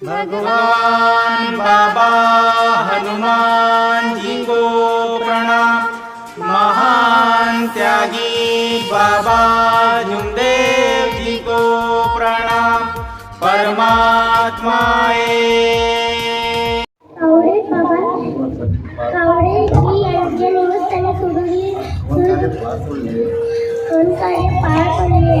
भगवान बाबा हनुमान जी को प्रणाम। महान त्यागी बाबा झुमदेव जी को प्रणाम। परमात्माए पार पडले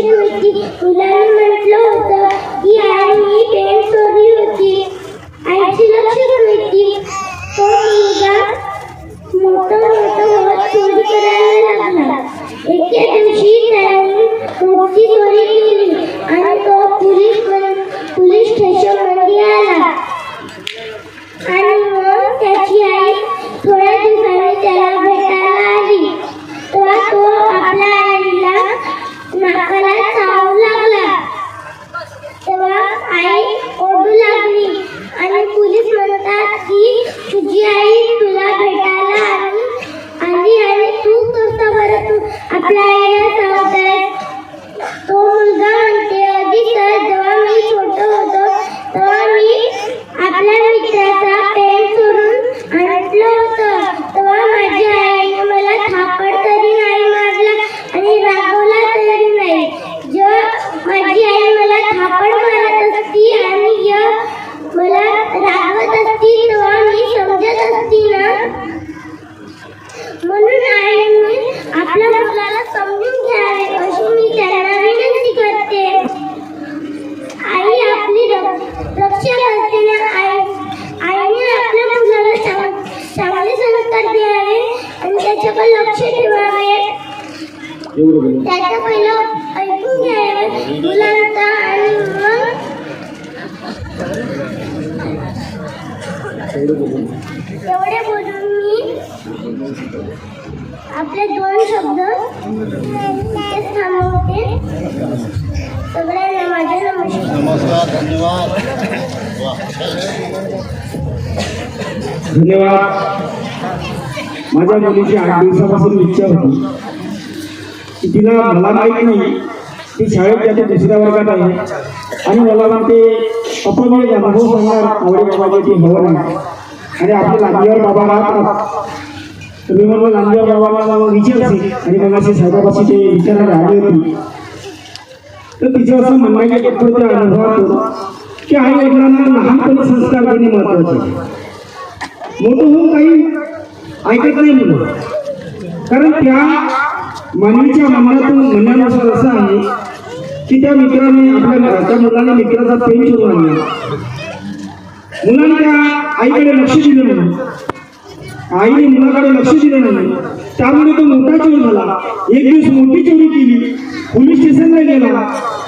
आईची होती मुलांनी म्हटलं होतं की आई मी पेन चोरली होती आईची लक्ष होती तो मुलगा मोठं मोठं होत चोरी करायला लागला एके दिवशी त्याने मोठी चोरी बरं एवढं बोलू त्याचं पहिलं ऐकून घ्यावे मुलांचा आणि मग एवढं बोलू. एवढे बोलून मी. आपले दोन शब्द. इथेच थांबवते. सगळ्यांना माझे नमस्कार. नमस्कार धन्यवाद. धन्यवाद. माझ्या मुलीची आठ दिवसापासून इच्छा होती. तिला मला माहीत नाही. ती शाळेत त्याच्या दुसऱ्या वर्गात आहे. आणि मला म्हणते अपमेय अनुभव सांगणार आवडे बाबाची भवन. नाही आणि आपले लांबीवर बाबा राहतात. तर मी म्हणलं लांबीवर बाबाला विचारते आणि मग असे साहेबापाशी ते विचारायला आली होती. तर तिचं असं म्हणण्याच्या पद्धतीच्या अनुभवातून की आई वडिलांना लहानपणी संस्कार देणे महत्त्वाचे मोठं होऊन काही ऐकत नाही मुलं. कारण त्या मानवीच्या मनातून म्हणण्यानुसार असं आहे की त्या मित्राने आपल्या त्या मुलाने मित्राचा पेन शोधून आणला. मुलाने त्या आईकडे लक्ष दिलं नाही. आईने मुलाकडे लक्ष दिलं नाही. त्यामुळे तो मोठा चोर झाला. एक दिवस मोठी चोरी केली. पोलीस स्टेशनला गेला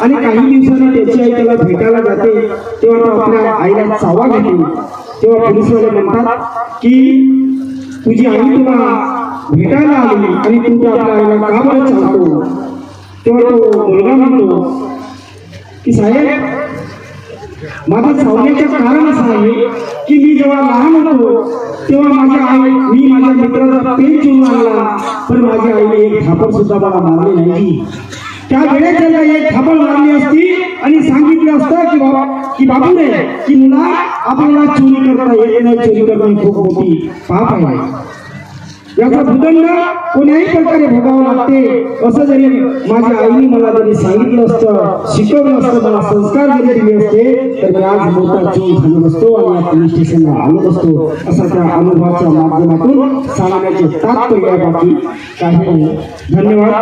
आणि काही दिवसांनी त्याची आई त्याला भेटायला जाते. तेव्हा तो आपल्या आईला चावा घेते. तेव्हा पोलीसवाले म्हणतात की तुझी आई तुला भेटायला आली आणि तू आपल्या आईला का बरं सांगतो तेव्हा तो मुलगा म्हणतो की साहेब माझं चावण्याचं कारण असं आहे की मी जेव्हा लहान होतो तेव्हा माझ्या आई मी माझ्या मित्राचा पेन चोरून आणला. पण माझ्या आईने एक थापड सुद्धा मला मारली नाही. त्या वेळेस त्याला एक थापड मारली असती आणि सांगितलं असतं की बाबा की बाबू रे की मुला आपल्याला चोरी करता येत नाही चोरी करणं खूप मोठी पाप आहे. याचा भूदंड कोण्याही प्रकारे भोगावं लागते असं जरी माझ्या आईने मला जरी सांगितलं असतं शिकवलं असतं मला संस्कार जरी दिले असते तर मी आज मोठा चोर झालो नसतो आणि या पोलीस स्टेशनला आलो नसतो असा त्या अनुभवाच्या माध्यमातून सांगण्याचे तात्पर्य बाकी. काही नाही धन्यवाद.